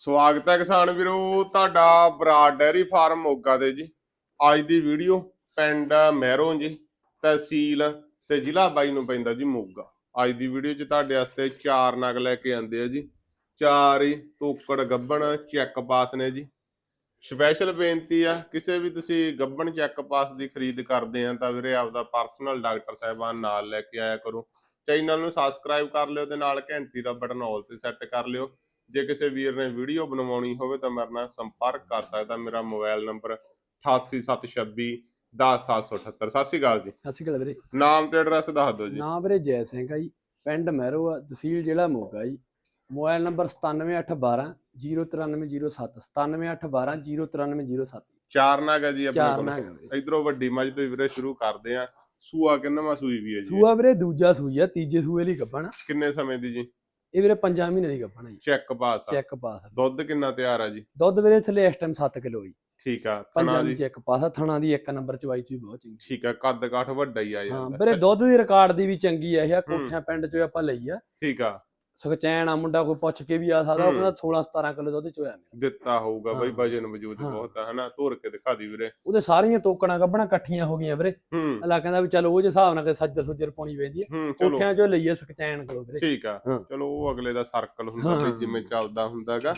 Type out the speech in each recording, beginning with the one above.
ਸਵਾਗਤ ਹੈ ਕਿਸਾਨ ਵੀਰੋ, ਤੁਹਾਡਾ ਬਰਾਡ ਡੈਰੀ ਫਾਰਮ ਮੋਗਾ ਦੇ ਜੀ। ਅੱਜ ਦੀ ਵੀਡੀਓ ਪਿੰਡ ਮਹਿਰੋਂ ਜੀ, ਤਹਿਸੀਲ ਤੇ ਜ਼ਿਲ੍ਹਾ ਬਾਈ ਨੂੰ ਪੈਂਦਾ ਜੀ ਮੋਗਾ। ਅੱਜ ਦੀ ਵੀਡੀਓ 'ਚ ਤੁਹਾਡੇ ਵਾਸਤੇ ਚਾਰ ਨਗ ਲੈ ਕੇ ਆਂਦੇ ਆ ਜੀ। ਚਾਰ ਹੀ ਤੋਕੜ ਗੱਬਣ ਚੈੱਕ ਪਾਸ ਨੇ ਜੀ। ਸਪੈਸ਼ਲ ਬੇਨਤੀ ਆ, ਕਿਸੇ ਵੀ ਤੁਸੀਂ ਗੱਬਣ ਚੈੱਕ ਪਾਸ ਦੀ ਖਰੀਦ ਕਰਦੇ ਆ ਤਾਂ ਵੀਰੇ ਆਪਦਾ ਪਰਸਨਲ ਡਾਕਟਰ ਸਾਹਿਬਾਨ ਨਾਲ ਲੈ ਕੇ ਆਇਆ ਕਰੋ। ਚੈਨਲ ਨੂੰ ਸਬਸਕ੍ਰਾਈਬ ਕਰ ਲਿਓ ਤੇ ਨਾਲ ਘੰਟੀ ਦਾ ਬਟਨ ਆਲ ਤੇ ਸੈੱਟ ਕਰ ਲਿਓ। ਜੇ ਕਿਸੇ ਵੀਰ ਨੇ ਵੀਡੀਓ ਬਣਵਾਉਣੀ ਹੋਵੇ ਤਾਂ ਮੇਰੇ ਨਾਲ ਸੰਪਰਕ ਕਰ ਸਕਦਾ। ਮੇਰਾ ਮੋਬਾਈਲ ਨੰਬਰ 88726 10778 ਸਤਿ ਸ਼੍ਰੀ ਅਕਾਲ ਜੀ। ਸਤਿ ਸ਼੍ਰੀ ਅਕਾਲ ਵੀਰੇ। ਨਾਮ ਤੇ ਐਡਰੈਸ ਦੱਸ ਦਿਓ ਜੀ। ਨਾਮ ਵੀਰੇ ਜੈ ਸਿੰਘ ਆ ਜੀ। ਪਿੰਡ ਮਹਿਰੋ ਆ ਤਹਿਸੀਲ ਜ਼ਿਲ੍ਹਾ ਮੋਗਾ ਜੀ। ਮੋਬਾਈਲ ਨੰਬਰ 97812 09307 97812 09307 ਚਾਰ ਨਾਗ ਹੈ ਜੀ ਆਪਣੇ ਕੋਲ। ਇਧਰੋਂ ਵੱਡੀ ਮੱਝ ਤੋਂ ਵੀਰੇ ਸ਼ੁਰੂ ਕਰਦੇ ਆ। ਸੂਆ ਕਿੰਨਵਾਂ ਸੂਈ ਵੀ ਹੈ ਜੀ। ਸੂਆ ਵੀਰੇ ਦੂਜਾ ਸੂਈ ਆ ਤੀਜੇ ਸੂਏ ਲਈ ਗੱਭਣ। ਕਿੰਨੇ ਸਮੇਂ ਦੀ ਜੀ? ਇਹ ਵੀਰੇ 5 ਮਹੀਨੇ ਦੀ ਗੱਭਣ ਜੀ। ਚੈੱਕ ਪਾਸ ਆ। ਚੈੱਕ ਪਾਸ ਆ। ਦੁੱਧ ਕਿੰਨਾ ਤਿਆਰ ਆ ਜੀ? ਦੁੱਧ ਵੀਰੇ ਥੱਲੇ ਇਸ ਟਾਈਮ 7 ਕਿਲੋ ਜੀ। ਠੀਕ ਆ ਪੰਜਾਂ ਦੀ ਚੈੱਕ ਪਾਸ ਆ ਥਣਾ ਦੀ ਇੱਕ ਨੰਬਰ ਚਵਾਈ ਚ ਵੀ ਬਹੁਤ ਚੰਗੀ ਠੀਕ ਆ ਕੱਦ ਕਾਠ ਵੱਡਾ ਹੀ ਆ ਹਾਂ ਵੀਰੇ ਦੁੱਧ ਦੀ ਰਿਕਾਰਡ ਦੀ ਵੀ ਚੰਗੀ ਆ ਇਹ ਆ, ਕੋਠਿਆਂ ਪਿੰਡ ਚੋਂ ਆਪਾਂ ਲਈ ਆ। ਠੀਕ ਆ। ਸੁਖਚੈਨ ਆ ਮੁੰਡਾ ਕੋਈ ਪੁੱਛ ਕੇ ਵੀ ਆ ਸਕਦਾ। ਉਹਦਾ 16 17 ਕਿਲੋ ਦੁੱਧ ਚੋਇਆ ਮੇਰਾ। ਦਿੱਤਾ ਹੋਊਗਾ ਬਈ। ਵਜਨ ਵਜੂਦ। ਬਹੁਤ ਆ ਹਨਾ? ਧੁਰ ਕੇ ਦਿਖਾ ਦੀ ਵੀਰੇ। ਉਹਦੇ ਸਾਰੀਆਂ ਤੋਕੜਾਂ ਗੱਭਣਾ ਇਕੱਠੀਆਂ ਹੋ ਗਈਆਂ ਵੀਰੇ। ਅਲਾ ਕਹਿੰਦਾ ਵੀ ਚਲੋ ਉਹ ਜੇ ਹਿਸਾਬ ਨਾਲ ਕਿ ਸੱਜਰ ਸੁੱਜਰ ਪਾਉਣੀ ਪੈਂਦੀ ਹੈ ਕੋਠਿਆਂ ਚੋਂ ਲਈਏ ਸਕਚੈਨ ਕਰੋ ਵੀਰੇ। ਠੀਕ ਆ। ਚਲੋ ਉਹ ਅਗਲੇ ਦਾ ਸਰਕਲ ਹੁੰਦਾ। ਬਈ ਜਿਵੇਂ ਚੱਲਦਾ ਹੁੰਦਾਗਾ।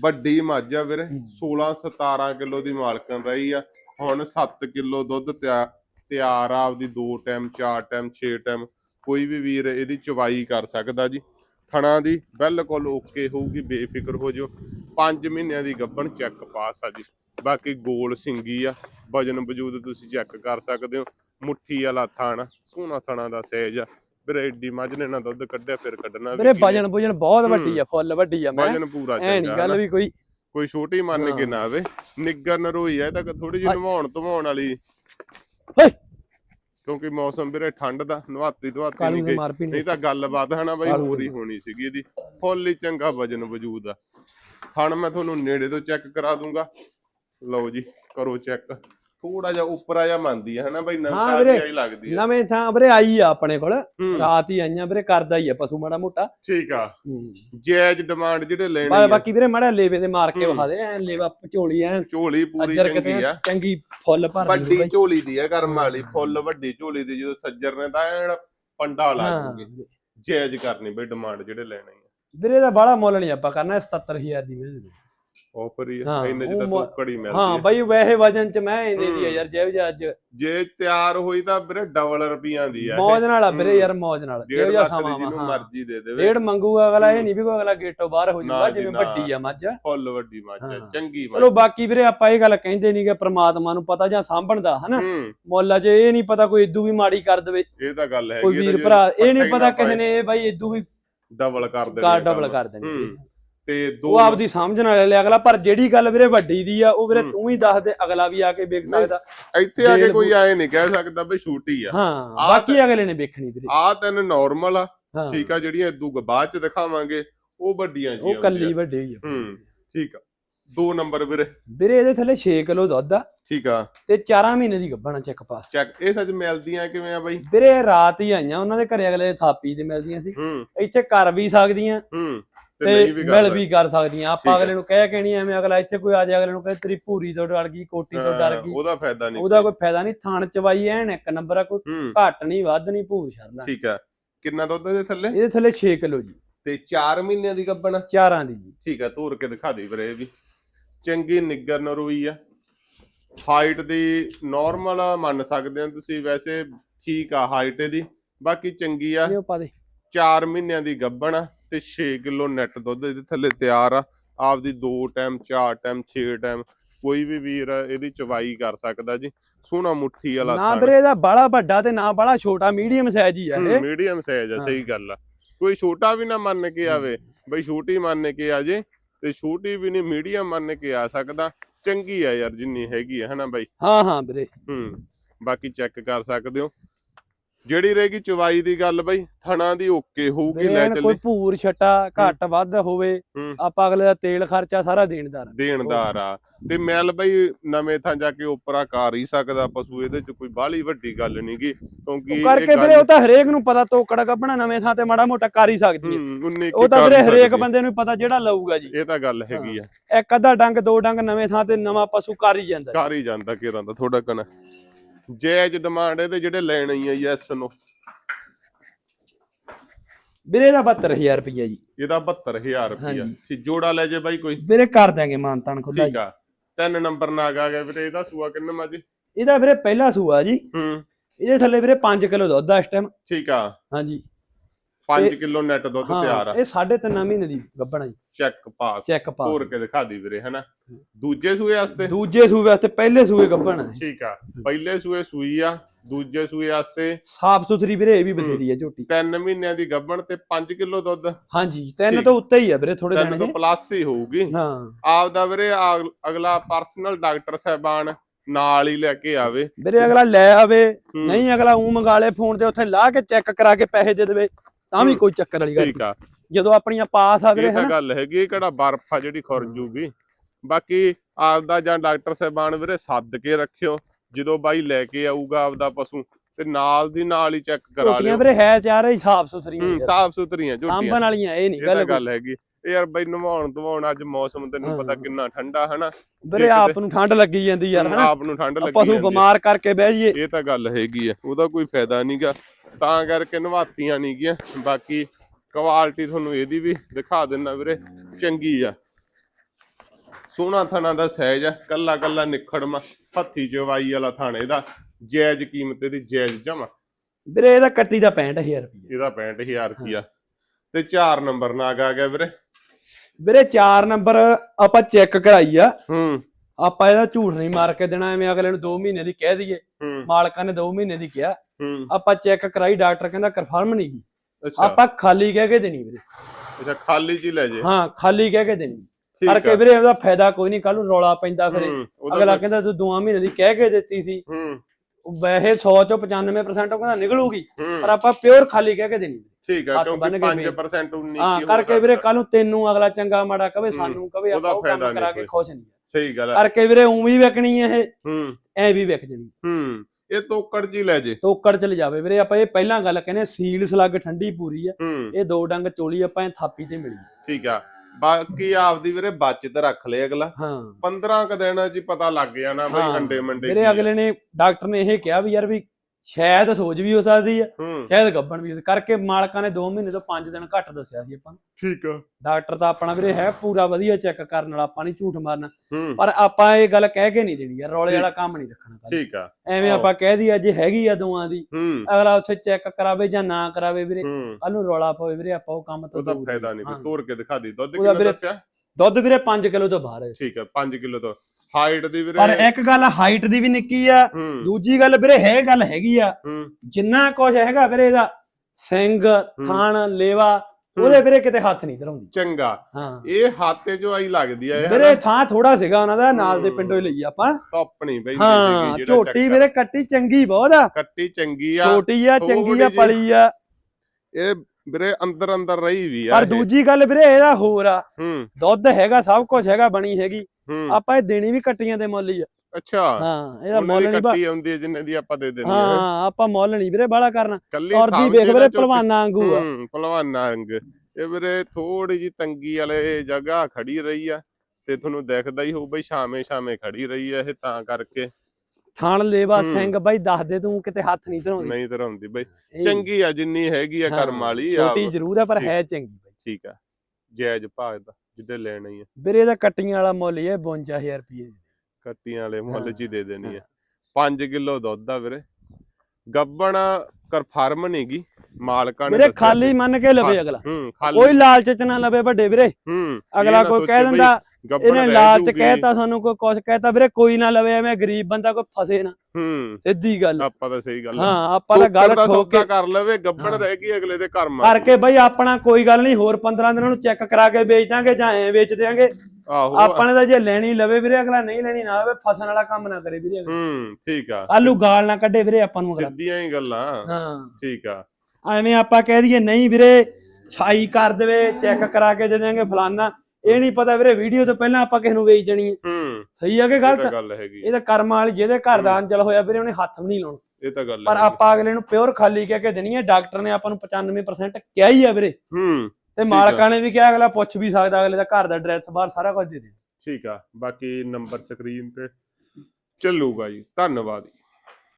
ਵੱਡੀ ਮੱਝ ਆ ਵੀਰੇ। ਹੂੰ। 16 17 ਕਿਲੋ ਦੀ ਮਾਲਕਨ ਰਹੀ ਆ। ਹੁਣ 7 ਕਿਲੋ ਦੁੱਧ ਤਿਆ- ਤਿਆਰ ਆ ਆਪਦੀ 2 ਟਾਈਮ 4 ਟਾਈਮ 6 ਟਾਈਮ। ਕੋਈ ਵੀ ਵੀਰ ਇਹਦੀ ਚਵਾਈ ਕਰ ਸਕਦਾ ਜੀ। ਥਣਾ ਦੀ ਬਿਲਕੁਲ ਓਕੇ ਹੋਊਗੀ ਬੇਫਿਕਰ ਹੋ ਜਿਓ 5 ਮਹੀਨਿਆਂ ਦੀ ਗੱਭਣ ਚੈੱਕ ਪਾਸ ਆ ਜੀ ਬਾਕੀ ਗੋਲ ਸਿੰਗੀ ਆ ਵਜਨ ਵਜੂਦ ਤੁਸੀਂ ਚੈੱਕ ਕਰ ਸਕਦੇ ਹੋ ਮੁੱਠੀ ਵਾਲਾ ਥਣ ਸੋਹਣਾ ਥਣਾ ਦਾ ਸਹਿਜ ਆ ਵੀਰੇ ਏਡੀ ਮੱਝ ਨੇ ਨਾ ਦੁੱਧ ਕੱਢਿਆ ਫਿਰ ਕੱਢਣਾ ਵੀਰੇ। ਵਜਨ ਵਜਨ ਬਹੁਤ। ਵੱਡੀ ਆ ਫੁੱਲ ਵੱਡੀ ਆ ਮੈਂ ਵਜਨ ਪੂਰਾ ਐ ਨਹੀਂ ਗੱਲ। ਵੀ ਕੋਈ ਕੋਈ ਛੋਟੀ ਮੰਨ ਕੇ। ਨਾ ਆਵੇ ਨਿੱਗਰ ਨਰੋਈ ਆ ਇਹ ਤਾਂ ਥੋੜੀ ਜਿਹੀ। ਨਵਾਉਣ ਧਵਾਉਣ ਵਾਲੀ ਹੇ! ਕਿਉਂਕਿ ਮੌਸਮ ਵੀਰੇ ਠੰਡ ਦਾ ਨਵਾਤੀ ਕਾਲੂ ਨਹੀਂ ਗਈ। ਨਹੀਂ ਤਾਂ ਗੱਲਬਾਤ ਹੈ ਨਾ ਬਈ ਹੋਰ ਹੀ। ਹੋਣੀ ਸੀਗੀ ਇਹਦੀ। ਫੁੱਲ ਹੀ ਚੰਗਾ ਵਜਨ ਵਜੂਦ ਆ। ਹੁਣ ਮੈਂ ਤੁਹਾਨੂੰ ਨੇੜੇ ਤੋਂ ਚੈੱਕ ਕਰਾ ਦੂੰਗਾ। ਲਓ ਜੀ ਕਰੋ ਚੈੱਕ। ਥੋੜਾ ਜਿਹਾ ਉੱਪਰ ਆ ਜਾ ਮੰਨਦੀ ਹੈ ਹਨਾ ਬਈ ਨੰਕਾ ਵੀਰੇ, ਜਿਹੀ ਲੱਗਦੀ ਹੈ ਨਵੇਂ ਥਾਂ ਵੀਰੇ ਆਈ ਆ ਆਪਣੇ ਕੋਲ ਰਾਤ ਹੀ ਆਈਆਂ ਵੀਰੇ ਕਰਦਾ ਹੀ ਆ ਪਸ਼ੂ ਮਾੜਾ ਮੋਟਾ। ਠੀਕ ਆ। ਜਾਇਜ਼ ਡਿਮਾਂਡ ਜਿਹੜੇ ਲੈਣੇ ਆ। ਬਾਕੀ ਵੀਰੇ ਮਾੜਾ ਲੇਵੇ ਦੇ ਮਾਰ ਕੇ। ਵਿਖਾ ਦੇ ਐ ਲੇਵਾ ਝੋਲੀ ਐ। ਝੋਲੀ ਪੂਰੀ ਚੰਗੀ ਆ। ਚੰਗੀ ਫੁੱਲ ਭਰਦੀ ਵੱਡੀ ਝੋਲੀ ਦੀ ਹੈ ਕਰਮ ਵਾਲੀ ਫੁੱਲ ਵੱਡੀ ਝੋਲੀ ਦੀ ਜਦੋਂ ਸੱਜਰ ਨੇ ਤਾਂ ਐਨ ਪੰਡਾ ਲਾ ਦੂਗੀ। ਜਾਇਜ਼ ਕਰਨੀ ਬਈ ਡਿਮਾਂਡ ਜਿਹੜੇ ਲੈਣੇ ਆ। ਵੀਰੇ ਦਾ ਬਾਹਲਾ ਮੁੱਲ ਨਹੀਂ ਆਪਾਂ ਕਰਨਾ 77000 ਦੀ ਵੀਰੇ। ਆਫਰ ਹੀ ਆ ਹਾਂ, ਇੰਨੇ ਚ ਉਹ ਤਾਂ ਤੋਕੜੀ ਮਿਲਦੀ ਹਾਂ ਹੈ ਬਾਈ ਵੈਸੇ ਵਜਨ ਚ ਮੈਂ ਇੰਨੇ ਦੀ ਆ ਹੂੰ। ਯਾਰ ਜੇ ਵੀ ਅੱਜ ਜੇ ਤਿਆਰ ਹੋਈ ਤਾਂ ਵੀਰੇ ਡਬਲ ਰੁਪਈਆਂ ਦੀ ਆ ਮੌਜ ਨਾਲ ਆ ਵੀਰੇ ਹੂੰ। ਯਾਰ ਮੌਜ ਨਾਲ ਡੇਢ ਜਿਹੋ ਲੱਖ ਦੀ ਸਮਾਂ ਜਿਹਨੂੰ ਹਾਂ। ਮਰਜ਼ੀ ਦੇ ਦੇਵੇ ਡੇਢ ਮੰਗੂਗਾ ਅਗਲਾ ਇਹ ਹੂੰ। ਨਹੀਂ ਵੀ ਕੋਈ ਅਗਲਾ ਗੇਟੋਂ ਬਾਹਰ ਹੋ ਨਾ ਜਾਊਗਾ ਜੀ, ਜਿਵੇਂ ਨਾ। ਵੱਡੀ ਆ ਮੱਝ ਫੁੱਲ ਵੱਡੀ ਮੱਝ ਹਾਂ। ਚੰਗੀ ਮੱਝ ਚਲੋ ਬਾਕੀ ਵੀਰੇ ਆਪਾਂ ਇਹ ਗੱਲ ਕਹਿੰਦੇ ਨਹੀਂ ਕਿ ਪ੍ਰਮਾਤਮਾ ਨੂੰ ਪਤਾ ਜਾਂ ਸਾਂਭਣ ਦਾ ਹਨਾ ਹੂੰ ਮੁੱਲ ਜੇ ਇਹ ਨਹੀਂ ਪਤਾ ਕੋਈ ਇਦੂ ਵੀ ਮਾੜੀ ਕਰ ਦੇਵੇ ਇਹ ਤਾਂ ਗੱਲ ਹੈਗੀ ਕੋਈ ਵੀਰ ਭਰਾ ਇਹ ਨਹੀਂ ਪਤਾ ਕਿਸੇ ਨੇ ਇਹ ਬਾਈ ਇਦੂ ਵੀ ਡਬਲ ਕਰ ਦੇਣੀ ਕਾਰ ਡਬਲ। ਕਰ ਦੇਣੀ ਹੂੰ। ਤੇ ਦੋ ਉਹ ਆਪਦੀ ਸਮਝਣ ਵਾਲੇ ਲੈ ਅਗਲਾ ਪਰ ਜਿਹੜੀ ਗੱਲ ਵੀਰੇ ਵੱਡੀ ਦੀ ਆ ਉਹ ਵੀਰੇ। ਤੂੰ ਹੀ ਦੱਸ ਦੇ ਅਗਲਾ ਵੀ ਆ ਕੇ ਵੇਖ ਸਕਦਾ। ਇੱਥੇ ਆ ਕੇ ਕੋਈ ਆਏ ਨਹੀਂ ਕਹਿ ਸਕਦਾ ਬਈ ਛੂਟੀ ਆ। ਹਾਂ ਬਾਕੀ ਅਗਲੇ ਨੇ ਵੇਖਣੀ ਵੀਰੇ। ਆ ਤਿੰਨ ਨਾਰਮਲ ਆ। ਠੀਕ ਆ ਜਿਹੜੀਆਂ ਇਦੂ ਬਾਅਦ ਚ ਦਿਖਾਵਾਂਗੇ ਉਹ ਵੱਡੀਆਂ ਜੀ ਉਹ ਕੱਲੀ ਵੱਡੀ ਹੀ ਆ। ਹੂੰ ਠੀਕ ਆ। ਦੋ ਨੰਬਰ ਵੀਰੇ। ਵੀਰੇ ਇਹਦੇ ਥੱਲੇ 6 ਕਿਲੋ ਦੁੱਧ ਆ। ਠੀਕ ਆ। ਤੇ 4 ਮਹੀਨੇ ਦੀ ਗੱਭਣਾ ਚੈੱਕ ਪਾਸ ਚੈੱਕ ਇਹ ਸੱਚ ਮਿਲਦੀਆਂ ਕਿਵੇਂ ਆ ਬਾਈ? ਵੀਰੇ ਰਾਤ ਹੀ ਆਈਆਂ ਉਹਨਾਂ ਦੇ ਘਰੇ ਅਗਲੇ ਥਾਪੀ ਤੇ ਮਿਲਦੀਆਂ ਸੀ। ਹੂੰ। ਇੱਥੇ ਕਰ ਵੀ ਸਕਦੀਆਂ। ਹੂੰ। ਤੇ ਮਿਲ ਵੀ ਕਰ ਸਕਦੀਆਂ। ਆਪਾਂ ਹੈ। ਅਗਲੇ ਨੂੰ ਕਹਿ ਕੇ ਨਹੀਂ ਐਵੇਂ ਅਗਲਾ ਇੱਥੇ ਕੋਈ ਆ ਜਾਏ ਅਗਲੇ ਨੂੰ ਕਹੇ ਤੇਰੀ ਭੂਰੀ ਤੋਂ ਡਰ ਗਈ ਕੋਟੀ ਤੋਂ ਡਰ ਗਈ। ਉਹਦਾ ਫਾਇਦਾ ਨਹੀਂ ਉਹਦਾ ਕੋਈ। ਫਾਇਦਾ ਨਹੀਂ। ਥਾਣ ਚਵਾਈ ਐਨ ਇੱਕ ਨੰਬਰ ਆ ਕੋਈ ਹੂੰ। ਘੱਟ ਨਹੀਂ ਵੱਧ ਨਹੀਂ ਭੂਰ ਛਰਨਾ ਠੀਕ ਆ ਕਿੰਨਾ ਦੁੱਧ ਦੇ ਥੱਲੇ? ਇਹਦੇ ਥੱਲੇ 6 ਕਿਲੋ ਜੀ। ਤੇ 4 ਮਹੀਨਿਆਂ ਦੀ ਗੱਬਣ ਚਾਰਾਂ ਦੀ ਜੀ। ਠੀਕ ਆ ਤੋਰ ਕੇ ਦਿਖਾ ਦੇ ਵੀਰੇ ਵੀ। ਚੰਗੀ ਨਿੱਗਰ ਨਰੋਈ ਆ। ਹਾਈਟ ਦੀ ਨਾਰਮਲ ਮੰਨ ਸਕਦੇ ਆ ਤੁਸੀਂ ਵੈਸੇ ਠੀਕ ਆ ਹਾਈਟ ਇਹਦੀ। ਬਾਕੀ ਚੰਗੀ ਆ। ਇਹ ਪਾ ਦੇ। 4 ਮਹੀਨਿਆਂ ਦੀ ਗੱਬਣ ਆ। ਤੇ 6 ਕਿਲੋ ਨੈਟ ਦੁੱਧ ਇਹਦੇ ਥੱਲੇ ਤਿਆਰ ਆ। ਆਪਦੀ 2 ਟਾਈਮ 4 ਟਾਈਮ 6 ਟਾਈਮ ਕੋਈ ਵੀ ਵੀਰ ਇਹਦੀ ਚਵਾਈ ਕਰ ਸਕਦਾ ਜੀ। ਸੋਹਣਾ ਮੁੱਠੀ ਵਾਲਾ ਨਾ ਵੀਰੇ ਇਹਦਾ ਬਾਲਾ ਵੱਡਾ ਤੇ ਨਾ ਬਾਲਾ ਛੋਟਾ ਮੀਡੀਅਮ ਸਾਈਜ਼ ਹੀ ਆ ਇਹ। ਮੀਡੀਅਮ ਸਾਈਜ਼ ਆ। ਸਹੀ ਗੱਲ ਆ। ਕੋਈ ਛੋਟਾ ਵੀ ਨਾ ਮੰਨ ਕੇ ਆਵੇ। ਬਈ ਛੋਟੀ ਮੰਨ ਕੇ ਆ ਜੇ ਤੇ ਛੋਟੀ ਵੀ ਨਹੀਂ ਮੀਡੀਅਮ ਮੰਨ ਕੇ ਆ ਸਕਦਾ। ਚੰਗੀ ਆ ਯਾਰ ਜਿੰਨੀ ਹੈਗੀ ਆ ਹਨਾ ਬਾਈ? ਹਾਂ ਹਾਂ ਵੀਰੇ। ਹੂੰ ਬਾਕੀ ਚੈੱਕ ਕਰ ਸਕਦੇ ਹੋ। ਜਿਹੜੀ ਰਹੇਗੀ ਚਵਾਈ ਦੀ ਗੱਲ ਬਈ ਥਣਾ ਦੀ ਓਕੇ ਹੋਊਗੀ ਲੈ ਐਨ ਕੋਈ ਚੱਲੀ। ਭੂਰ ਛਟਾ ਘੱਟ ਵੱਧ ਹੋਵੇ। ਆਪਾਂ ਅਗਲੇ ਦਾ ਤੇਲ ਖਰਚਾ ਸਾਰਾ ਦੇਣਦਾਰ। ਦੇਣਦਾਰ ਆ। ਤੇ ਮੈਲ ਬਈ ਨਵੇਂ ਥਾਂ ਜਾ ਕੇ ਉਪਰਾ ਕਰ ਹੀ ਸਕਦਾ ਪਸ਼ੂ ਇਹਦੇ ਚ ਕੋਈ ਬਾਹਲੀ ਵੱਡੀ ਗੱਲ ਨਹੀਂਗੀ ਕਿਉਂਕਿ ਕਰਕੇ ਵੀਰੇ ਉਹ ਤਾਂ ਹਰੇਕ ਨੂੰ ਪਤਾ ਤੋਕੜਾ ਕੱਢਣਾ ਨਵੇਂ ਥਾਂ ਤੇ ਮਾੜਾ ਮੋਟਾ ਕਰ ਹੀ ਸਕਦੀ ਹੈ। ਉਹ ਤਾਂ ਵੀਰੇ ਹਰੇਕ। ਬੰਦੇ ਨੂੰ ਪਤਾ ਜਿਹੜਾ ਲਊਗਾ ਜੀ। ਇਹ ਤਾਂ ਗੱਲ ਹੈਗੀ ਆ। ਇੱਕ ਅੱਧਾ ਡੰਗ ਦੋ ਡੰਗ ਨਵੇਂ ਥਾਂ ਤੇ ਨਵਾਂ ਪਸ਼ੂ ਕਰ ਹੀ ਜਾਂਦਾ ਕਰ ਹੀ ਜਾਂਦਾ ਕਿਰਾਂ ਦਾ ਥੋੜਾ ਕਨ ਜਾਇਜ਼ ਡਿਮਾਂਡ ਇਹਦੇ ਜਿਹੜੇ ਲੈਣ ਆਈ ਆ ਯੈਸ ਨੂੰ ਵੀਰੇ ਦਾ 72000 ਰੁਪਈਆ ਜੀ। ਇਹਦਾ 72000 ਰੁਪਇਆ ਹਾਂਜੀ। ਠੀਕ ਜੋੜਾ ਲੈ ਜੇ ਬਾਈ ਕੋਈ। ਵੀਰੇ ਕਰ ਦਾਂਗੇ ਮਾਨਤਾਨ ਖੁੱਲਾ ਠੀਕ ਜੀ। ਆ। ਤਿੰਨ ਨੰਬਰ ਨਾਗ ਆ ਗਿਆ ਵੀਰੇ ਇਹਦਾ ਸੂਆ ਕਿੰਨਾ ਮਾ ਜੀ? ਇਹਦਾ ਵੀਰੇ ਪਹਿਲਾ ਸੂਆ ਜੀ। ਹੂੰ। ਇਹਦੇ ਥੱਲੇ ਵੀਰੇ 5 ਕਿਲੋ ਦੁੱਧ ਆ ਇਸ ਟਾਈਮ ਠੀਕ ਆ। ਹਾਂਜੀ। 5 ਇਹ- ਕਿਲੋ ਨੈਟ ਦੁੱਧ ਤਿਆਰ ਆ। ਇਹ 3.5 ਮਹੀਨੇ ਦੀ ਗੱਭਣਾ ਜੀ। ਚੈੱਕ ਪਾਸ ਚੈੱਕ ਪਾ ਹੋਰ ਕੇ ਦਿਖਾ ਦੀ ਵੀਰੇ ਹਨਾ? ਦੂਜੇ ਸੂਏ ਵਾਸਤੇ? ਦੂਜੇ ਸੂਏ ਵਾਸਤੇ ਪਹਿਲੇ ਸੂਏ ਗੱਭਣਾ ਠੀਕ ਆ। ਪਹਿਲੇ ਸੂਏ ਸੂਈ ਆ ਦੂਜੇ ਸੂਏ ਵਾਸਤੇ ਸਾਫ਼ ਸੁਥਰੀ ਵੀਰੇ ਇਹ ਵੀ ਬਥੇਰੀ ਹੈ ਝੋਟੀ। 3 ਮਹੀਨਿਆਂ ਦੀ ਗੱਭਣ ਤੇ 5 ਕਿਲੋ ਦੁੱਧ। ਹਾਂਜੀ ਤਿੰਨ। ਤੋਂ ਉੱਤੇ ਹੀ ਆ ਵੀਰੇ ਥੋੜੇ ਤਿੰਨ ਦਿਨ ਤੋਂ ਜੀ ਪਲੱਸ ਹੀ ਹੋਊਗੀ। ਹਾਂ। ਆਪਦਾ ਵੀਰੇ ਅਗ- ਅਗਲਾ ਪਰਸਨਲ ਡਾਕਟਰ ਸਾਹਿਬਾਨ ਨਾਲ ਹੀ ਲੈ ਕੇ ਆਵੇ। ਵੀਰੇ ਅਗਲਾ ਲੈ ਆਵੇ। ਨਹੀਂ ਅਗਲਾ ਉਹ ਮੰਗਾ ਲੇ ਫੋਨ ਤੇ ਉੱਥੇ ਲਾ ਕੇ ਚੈੱਕ ਕਰਾ ਕੇ ਪੈਸੇ ਦੇ ਦੇਵੇ। ਤਾਂ ਵੀ। ਕੋਈ ਚੱਕਰ ਵਾਲੀ ਗੱਲ ਠੀਕ ਆ। ਜਦੋਂ ਆਪਣੀਆਂ ਪਾਸ ਆ ਵੀਰੇ ਇਹ ਤਾਂ ਗੱਲ ਹੈਗੀ ਇਹ ਕਿਹੜਾ ਬਰਫ ਆ ਜਿਹੜੀ ਖੁਰਜੂਗੀ ਬਾਕੀ ਆਪਦਾ ਜਾਂ ਡਾਕਟਰ ਸਾਹਿਬਾਨ ਵੀਰੇ ਸੱਦ ਕੇ ਰੱਖਿਓ ਜਦੋਂ ਬਾਈ ਲੈ ਕੇ ਆਊਗਾ ਆਪਦਾ ਪਸ਼ੂ ਤੇ ਨਾਲ ਦੀ ਨਾਲ ਹੀ ਚੈੱਕ ਕਰਾ ਲਿਓ। ਵੀਰੇ ਹੈ ਚਾਰ ਸਾਫ਼ ਸੁਥਰੀਆਂ। ਸਾਫ਼ ਸੁਥਰੀਆਂ ਝੋਟੀਆਂ। ਸਾਂਭਣ ਵਾਲੀਆਂ ਇਹ ਨਹੀਂ ਗੱਲ ਹੈਗੀ। ਇਹ ਯਾਰ ਬਈ ਨਵਾਉਣ ਦਵਾਉਣ ਅੱਜ ਮੌਸਮ ਤੈਨੂੰ ਪਤਾ। ਕਿੰਨਾ ਠੰਡਾ ਹਨਾ? ਵੀਰੇ ਆਪ ਨੂੰ ਠੰਡ ਲੱਗੀ ਜਾਂਦੀ ਯਾਰ ਹਨਾ? ਆਪ ਨੂੰ ਠੰਡ ਲੱਗੀ ਪਸ਼ੂ। ਬਿਮਾਰ ਕਰਕੇ ਬਹਿ ਜਾਈਏ। ਇਹ ਤਾਂ ਗੱਲ ਹੈਗੀ ਆ ਉਹਦਾ ਕੋਈ ਫਾਇਦਾ ਨਹੀਂਗਾ। ਤਾਂ ਕਰਕੇ ਨਵਾਤੀਆਂ ਨਹੀਂਗੀਆਂ ਬਾਕੀ ਕੁਆਲਿਟੀ ਤੁਹਾਨੂੰ ਇਹਦੀ ਵੀ ਦਿਖਾ ਦਿੰਨਾ ਵੀਰੇ ਚੰਗੀ ਆ। ਸੋਹਣਾ ਥਣਾ ਦਾ ਸਾਈਜ਼ ਆ ਕੱਲਾ ਕੱਲਾ ਨਿਖੜਮਾ ਹੱਥੀ ਚਵਾਈ ਵਾਲਾ ਥਾਣੇ ਦਾ ਜਾਇਜ਼ ਕੀਮਤ ਦੀ ਜਾਇਜ਼ ਜਮਾ ਵੀਰੇ ਇਹਦਾ ਕੱਟੀ ਦਾ 65000 ਰੁਪਏ ਇਹਦਾ 65000 ਰੁਪਿਆ ਤੇ 4 ਨੰਬਰ ਨਾਗ ਆ ਗਿਆ ਵੀਰੇ। ਵੀਰੇ 4 ਨੰਬਰ ਆਪਾਂ ਚੈੱਕ ਕਰਾਈ ਆ। ਹੂੰ। ਆਪਾਂ ਇਹਦਾ ਝੂਠ ਨਹੀਂ ਮਾਰ ਕੇ ਦੇਣਾ ਐਵੇਂ ਅਗਲੇ ਨੂੰ 2 ਮਹੀਨੇ ਦੀ ਕਹਿ ਦਈਏ। ਮਾਲਕਾਂ ਨੇ 2 ਮਹੀਨੇ ਦੀ ਕਿਹਾ। ਆਪਾਂ ਚੈੱਕ ਕਰਾਈ ਡਾਕਟਰ ਕਹਿੰਦਾ ਕਨਫਰਮ ਨਹੀਂ ਆਪਾਂ ਖਾਲੀ ਕਹਿ ਕੇ ਦੇਣੀ ਵੀਰੇ। ਅੱਛਾ ਖਾਲੀ ਜੀ ਲੈ ਜੇ। ਹਾਂ ਖਾਲੀ ਕਹਿ ਕੇ ਦੇਣੀ। ਕਰਕੇ ਵੀਰੇ ਉਹਦਾ ਫਾਇਦਾ ਕੋਈ ਨਹੀਂ ਕੱਲ ਨੂੰ ਰੌਲਾ ਪੈਂਦਾ ਫਿਰ ਅਗਲਾ ਕਹਿੰਦਾ ਤੂੰ 2 ਮਹੀਨੇ ਦੀ ਕਹਿ ਕੇ ਦਿੱਤੀ ਸੀ। ਵੈਸੇ 100 ਚੋਂ 95% ਉਹ ਕਹਿੰਦਾ ਨਿਕਲੂਗੀ ਹੂੰ। ਪਰ ਆਪਾਂ ਪਿਓਰ ਖਾਲੀ ਕਹਿ ਕੇ ਦੇਣੀ ਠੀਕ ਹੱਥ ਕਿਉਂਕਿ ਬੰਨ੍ਹ ਕੇ 5% 19 ਹਾਂ ਹੋ ਕਰਕੇ ਵੀਰੇ। ਕੱਲ ਨੂੰ ਤੈਨੂੰ ਅਗਲਾ ਚੰਗਾ ਮਾੜਾ ਕਵੇ ਹੂੰ, ਸਾਨੂੰ ਕਵੇ ਆਪਾਂ ਉਹ ਕੰਮ ਕਰਾ ਕੇ। ਖੁਸ਼ ਨਹੀਂ ਸਹੀ ਗੱਲ ਹੈ ਕਰਕੇ ਵੀਰੇ ਉਂ ਵੀ ਵਿਕਣੀ ਹੈ ਇਹ। ਹੂੰ। ਐ ਵੀ ਵਿਕ ਜਣੀ। ਹੂੰ ਇਹ ਤੋਕੜ ਜੀ ਲੈ ਜੇ। ਤੋਕੜ ਚ ਲਿਜਾਵੇ ਵੀਰੇ ਆਪਾਂ ਇਹ ਪਹਿਲਾਂ ਗੱਲ ਕਹਿੰਦੇ ਸੀਲ ਸਲੱਗ ਠੰਡੀ ਪੂਰੀ ਆ। ਹੂੰ। ਇਹ ਦੋ ਡੰਗ ਚੋਲੀ ਆਪਾਂ ਇਹ ਥਾਪੀ ਤੇ ਮਿਲੀ। ਠੀਕ ਆ। ਬਾਕੀ ਆਪਦੀ ਵੀਰੇ ਬਚਤ ਰੱਖ ਲੈ ਅਗਲਾ। ਹਾਂ। 15 ਕ ਦਿਨਾਂ ਚ ਹੀ ਪਤਾ ਲੱਗ ਜਾਣਾ ਬਈ ਹਾਂ, ਅੰਡੇ ਮੰਡੇ ਵੀਰੇ ਅਗਲੇ ਨੇ ਡਾਕਟਰ ਨੇ ਇਹ ਕਿਹਾ ਵੀ ਯਾਰ ਵੀ ਸ਼ਾਇਦ ਸੋਚ ਵੀ ਹੋ ਸਕਦੀ ਆ ਹੂੰ। ਸ਼ਾਇਦ ਗੱਭਣ ਵੀ ਹੋ ਸਕਦੀ। ਕਰਕੇ ਮਾਲਕਾਂ ਨੇ 2 ਮਹੀਨੇ ਤੋਂ 5 ਦਿਨ ਘੱਟ ਦੱਸਿਆ ਸੀ ਆਪਾਂ ਨੂੰ। ਠੀਕ ਆ। ਡਾਕਟਰ ਤਾਂ ਆਪਣਾ ਵੀਰੇ ਹੈ ਪੂਰਾ ਵਧੀਆ ਚੈੱਕ ਕਰਨ ਵਾਲਾ ਆਪਾਂ ਨਹੀਂ ਝੂਠ ਮਾਰਨਾ। ਹੂੰ। ਪਰ ਆਪਾਂ ਇਹ ਗੱਲ ਕਹਿ ਕੇ ਨਹੀਂ ਦੇਣੀ ਯਾਰ ਰੌਲੇ। ਵਾਲਾ ਕੰਮ ਨਹੀਂ ਰੱਖਣਾ ਕੱਲ੍ਹ। ਠੀਕ ਆ। ਐਵੇਂ ਆਹੋ। ਆਪਾਂ ਕਹਿ ਦਈਏ ਜੇ ਹੈਗੀ ਆ ਦੋਆਂ ਦੀ। ਹੂੰ। ਅਗਲਾ ਉੱਥੇ ਚੈੱਕ ਕਰਾਵੇ ਜਾਂ ਨਾ ਕਰਾਵੇ ਵੀਰੇ ਹੂੰ। ਕੱਲ ਨੂੰ ਰੌਲਾ ਪਵੇ ਵੀਰੇ ਆਪਾਂ ਉਹ ਕੰਮ ਤੋਂ ਉਹਦਾ ਦੂਰ ਫਾਇਦਾ ਹਾਂ। ਨਹੀਂ ਤੋੜ ਕੇ ਦਿਖਾ ਦੀ। ਦੁੱਧ ਉਹਦਾ ਕਿੰਨਾ ਵੀਰੇ- ਦੱਸਿਆ? ਦੁੱਧ ਵੀਰੇ 5 ਕਿਲੋ ਤੋਂ ਬਾਹਰ ਹੈ। ਠੀਕ ਆ 5 ਕਿਲੋ ਤੋਂ ਹਾਈਟ ਦੀ ਵੀਰੇ। ਪਰ ਇੱਕ ਗੱਲ ਹਾਈਟ ਦੀ ਵੀ ਨਿੱਕੀ ਆ ਦੂਜੀ ਗੱਲ ਵੀਰੇ ਹੈ ਗੱਲ ਹੈਗੀ ਆ ਜਿੰਨਾ ਕੁਝ ਹੈਗਾ ਵੀਰੇ ਇਹਦਾ ਸਿੰਘ ਥਾਣ ਲੇਵਾ ਉਹਦੇ ਵੀਰੇ ਕਿਤੇ ਹੱਥ ਨਹੀਂ ਧਰਾਉਂਦੀ। ਚੰਗਾ। ਇਹ ਹਾਤੇ ਜੋ ਆਈ ਲੱਗਦੀ ਆ ਇਹ ਵੀਰੇ ਥਾਂ ਥੋੜਾ ਸੀਗਾ ਉਹਨਾਂ ਦਾ ਨਾਲ ਦੇ। ਪਿੰਡੋਂ ਹੀ ਲਈ ਆਪਾਂ। ਟੌਪਣੀ ਬਈ ਹਾਂ ਝੋਟੀ ਵੀਰੇ ਕੱਟੀ ਚੰਗੀ ਬਹੁਤ ਆ। ਕੱਟੀ ਚੰਗੀ ਆ ਛੋਟੀ ਆ ਚੰਗੀ ਆ। ਪਲੀ ਆ। ਇਹ ਵੀਰੇ ਅੰਦਰ ਅੰਦਰ ਰਹੀ ਵੀ ਆ ਪਰ। ਦੂਜੀ ਗੱਲ ਵੀਰੇ ਇਹਦਾ ਹੋਰ ਆ। ਦੁੱਧ ਹੈਗਾ ਸਭ ਕੁਝ ਹੈਗਾ ਬਣੀ ਹੈਗੀ। ਆਪਾਂ ਇਹ ਦੇਣੀ ਵੀ ਕੱਟੀਆਂ ਦੇ ਮੁੱਲ ਹੀ ਆ। ਅੱਛਾ। ਹਾਂ ਇਹਦਾ ਮੁੱਲ ਨਹੀਂ ਕੱਟੀ ਆਉਂਦੀ ਹੈ ਜਿੰਨੇ ਦੀ ਆਪਾਂ ਦੇ ਦਿੰਦੇ ਆ ਹਾਂ ਆਪਾਂ ਮੁੱਲ ਨਹੀਂ ਵੀਰੇ ਬਾਲਾ ਕਰਨਾ। ਔਰ ਦੀ ਵੇਖ ਵੀਰੇ ਪਹਿਲਵਾਨਾਂ ਵਾਂਗੂ ਆ। ਹੂੰ ਪਹਿਲਵਾਨਾਂ ਅੰਗ ਇਹ ਵੀਰੇ ਥੋੜੀ ਜੀ ਤੰਗੀ ਵਾਲੇ ਜਗ੍ਹਾ ਖੜੀ ਰਹੀ ਆ ਤੇ ਤੁਹਾਨੂੰ ਦਿਖਦਾ ਹੀ ਹੋਊ ਬਈ ਸ਼ਾਮੇ ਸ਼ਾਮੇ ਖੜੀ ਰਹੀ ਆ ਇਹ ਤਾਂ ਕਰਕੇ। ਥਾਣ ਲੇਵਾ ਹੂੰ। ਸਿੰਘ ਬਾਈ ਦੱਸ ਦੇ ਤੂੰ ਕਿਤੇ ਹੱਥ ਨਹੀਂ ਧਰਾਉਂਦੀ। ਨਹੀਂ ਧਰਾਉਂਦੀ ਬਈ। ਚੰਗੀ ਆ ਜਿੰਨੀ ਹੈਗੀ ਆ ਹਾਂ, ਕਰਮ ਵਾਲੀ ਆ। ਛੋਟੀ ਜ਼ਰੂਰ ਆ ਪਰ। ਹੈ ਚੰਗੀ ਬਾਈ। ਠੀਕ ਆ। ਜਾਇਜ਼ ਭਾਅ ਦਾ। ਜਿੱਦੇ ਲੈਣਾ ਹੀ ਆ। ਵੀਰੇ ਇਹਦਾ ਕੱਟੀਆਂ ਵਾਲਾ ਮੁੱਲ ਹੀ ਹੈ 52000 ਰੁਪਏ ਕੱਟੀਆਂ ਵਾਲੇ ਮੁੱਲ ਚ ਹੀ ਦੇ ਦੇਣੀ ਆ। ਹਾਂ। 5 ਕਿਲੋ ਦੁੱਧ ਆ ਵੀਰੇ। ਗੱਬਣ ਕਨਫਰਮ ਨਹੀਂਗੀ ਮਾਲਕਾਂ ਨੇ ਵੀਰੇ ਦੱਸਿਆ ਖਾਲੀ ਸੀ। ਮੰਨ ਕੇ ਲਵੇ ਅਗਲਾ। ਹੂੰ ਖਾਲੀ। ਕੋਈ ਲਾਲਚ ਚ ਨਾ ਲਵੇ ਵੱਡੇ ਵੀਰੇ। ਹੂੰ ਅਗਲਾ ਇਹ ਨਾ ਕੋਈ ਸੋਚੇ ਕਹਿ ਬਈ ਦਿੰਦਾ ਇਹਨੇ ਲਾਲਚ। ਕਹਿਤਾ ਸਾਨੂੰ ਕੋਈ ਕੁਛ ਕਹਿਤਾ। ਵੀਰੇ ਕੋਈ ਨਾ ਲਵੇ ਐਵੇਂ ਗਰੀਬ ਬੰਦਾ ਕੋਈ ਫਸੇ ਨਾ। ਹੂੰ। ਸਿੱਧੀ ਗੱਲ। ਆਪਾਂ ਤਾਂ ਸਹੀ ਗੱਲ। ਹਾਂ ਆਪਾਂ ਤਾਂ ਗੱਲ ਸੌਦਾ ਕੇ ਕਰ ਲਵੇ ਗੱਬਣ ਹਾਂ। ਰਹਿ ਗਈ ਅਗਲੇ ਦੇ ਘਰ ਮਾਰ ਕਰਕੇ ਬਈ ਆਪਣਾ ਕੋਈ ਗੱਲ ਨਹੀਂ ਹੋਰ 15 ਦਿਨਾਂ ਨੂੰ ਚੈੱਕ ਕਰਾ ਕੇ ਵੇਚ ਦਾਂਗੇ ਜਾਂ ਐ ਵੇਚ ਦਿਆਂਗੇ। ਆਹੋ। ਆਪਾਂ ਨੇ ਤਾਂ ਜੇ ਲੈਣੀ ਲਵੇ ਵੀਰੇ ਅਗਲਾ ਨਹੀਂ ਲੈਣੀ ਨਾ ਲਵੇ ਫਸਣ ਵਾਲਾ ਕੰਮ ਨਾ ਕਰੇ ਵੀਰੇ। ਹੂੰ ਠੀਕ ਆ। ਆਲੂ ਗਾਲ ਨਾ ਕੱਢੇ ਵੀਰੇ ਆਪਾਂ ਨੂੰ ਸਿੱਧੀਆਂ ਹੀ ਗੱਲਾਂ। ਹਾਂ। ਠੀਕ ਆ। ਐਵੇਂ ਆਪਾਂ ਕਹਿ ਦਈਏ ਨਹੀਂ ਵੀਰੇ ਛਾਈ ਕਰ ਦੇਵੇ ਚੈੱਕ ਕਰਾ ਕੇ ਦੇ ਦੇਾਂਗੇ ਫਲਾਨਾ। ਇਹ ਨਹੀਂ ਪਤਾ ਵੀਰੇ ਵੀਡੀਓ ਤੋਂ ਪਹਿਲਾਂ ਆਪਾਂ ਕਿਸੇ ਨੂੰ ਵੇਚ ਦੇਣੀ ਹੈ। ਹੂੰ। ਸਹੀ ਆ ਕਿ ਇਹ ਤਾਂ ਗਲਤ ਗੱਲ ਹੈਗੀ ਇਹ ਤਾਂ ਕਰਮਾਂ ਵਾਲੀ ਜਿਹਦੇ ਘਰ ਦਾ ਅੰਜਲ ਹੋਇਆ ਵੀਰੇ ਉਹਨੇ ਹੱਥ ਵੀ ਨਹੀਂ ਲਾਉਣਾ। ਇਹ ਤਾਂ ਗੱਲ ਪਰ ਹੈਗੀ। ਆਪਾਂ ਅਗਲੇ ਨੂੰ ਪਿਓਰ ਖਾਲੀ ਕਹਿ ਕੇ ਦੇਣੀ ਹੈ ਡਾਕਟਰ ਨੇ ਆਪਾਂ ਨੂੰ 95% ਕਿਹਾ ਹੀ ਆ ਵੀਰੇ। ਹੂੰ ਤੇ ਆ। ਮਾਲਕਾਂ ਨੇ ਵੀ ਕਿਹਾ ਅਗਲਾ ਪੁੱਛ ਵੀ ਸਕਦਾ ਅਗਲੇ ਦਾ ਘਰ ਦਾ ਐਡਰੈਸ ਬਾਹਰ ਸਾਰਾ ਕੁਝ ਦੇ ਦੇ। ਠੀਕ ਆ ਬਾਕੀ ਨੰਬਰ ਸਕਰੀਨ ਤੇ ਚੱਲੂਗਾ ਜੀ ਧੰਨਵਾਦ ਜੀ।